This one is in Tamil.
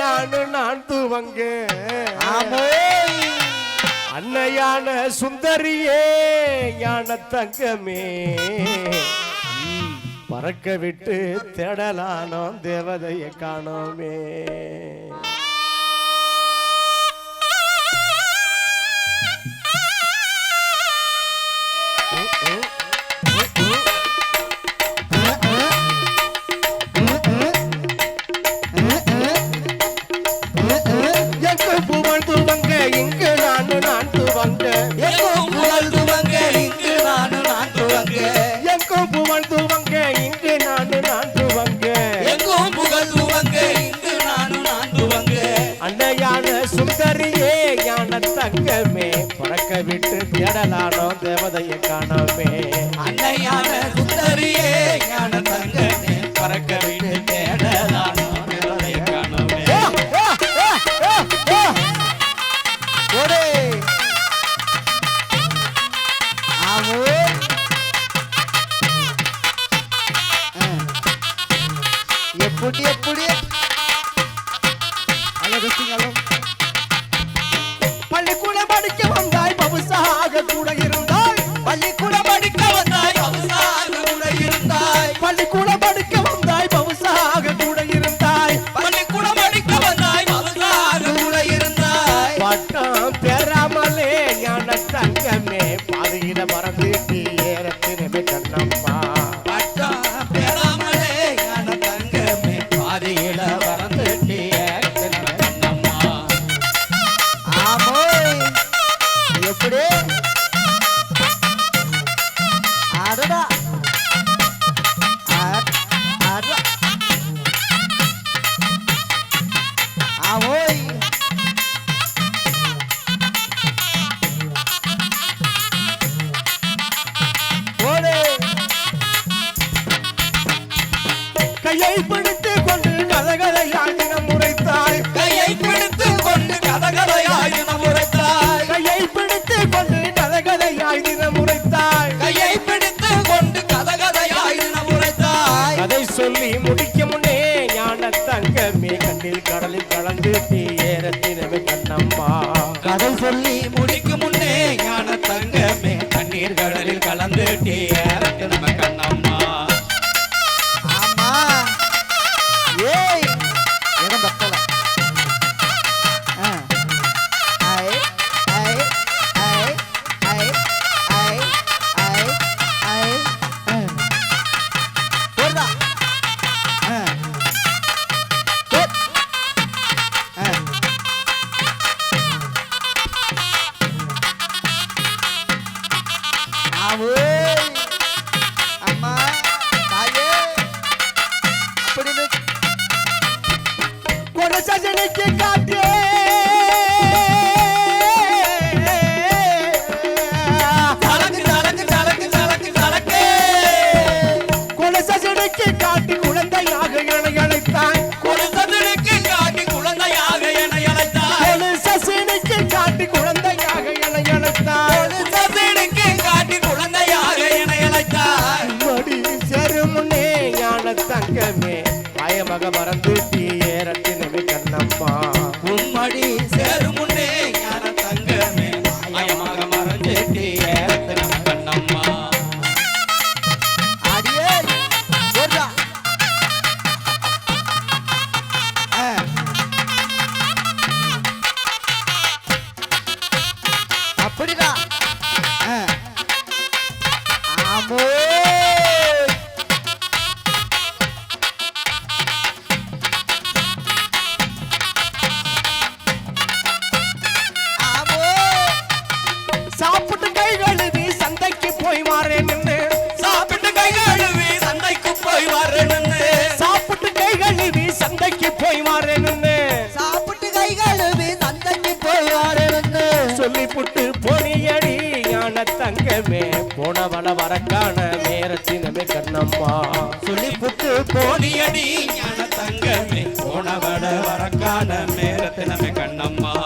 நான் நான் துவங்க. அன்னையான சுந்தரியே ஞான தங்கமே பறக்க விட்டு தேடலானோம் தேவதையை காணோமே. தங்கமே பறக்க விட்டு தேடலானோ தேவதையை காணோமே. பள்ளிக்கூடம் படிக்க வந்தாய் பவுசாக கூட இரு கையை பிடித்து கொண்டு கதகதையாய் தினம் உரைத்தாய். கையை பிடித்து கொண்டு கதகதையாய் தினம் உரைத்தாய். கையை பிடித்து கொண்டு கதகதையாய் தினம் உரைத்தாய். கையை பிடித்து கொண்டு கதகதையாய் தினம் உரைத்தாய். அதை சொல்லி முடிக்க முன்னே ஞான தங்கமே கண்ணில் கடலில் கலந்து தீ ஏற கண்ணம்மா. கதை சொல்லி முடி Mesajını ki kalbi தங்கமே போனவள வரக்கான நேரத்தினமே கண்ணம்மா. சொல்லி புட்டு போலியடி ஞான தங்கமே போனவள வரக்கான நேரத்தினமே கண்ணம்மா.